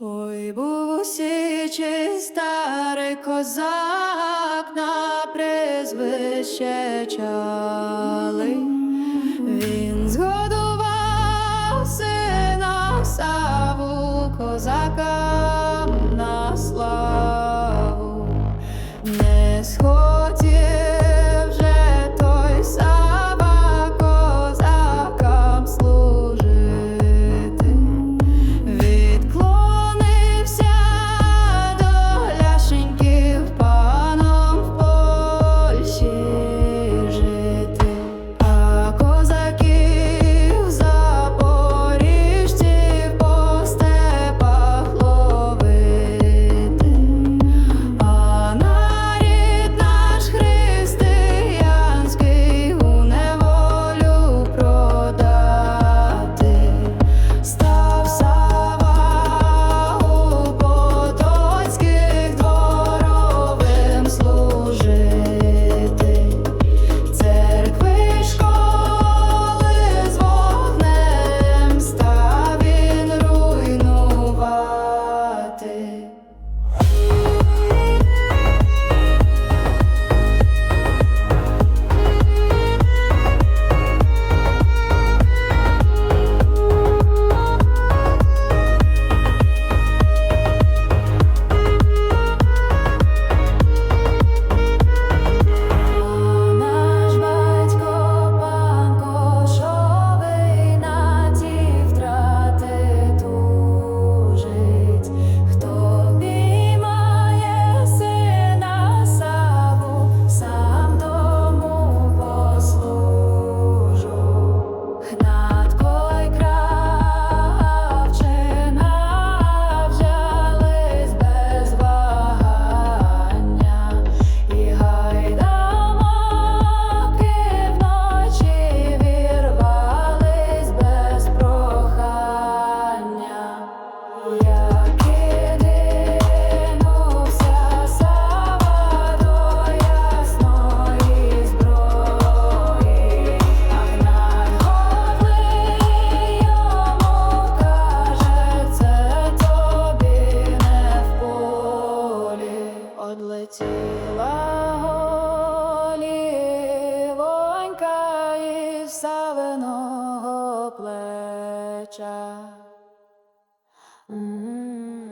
Ой був у січі старий козак на призвище чали. Він згодував сина саву козака на славу. Не сход... cha. Mm-hmm.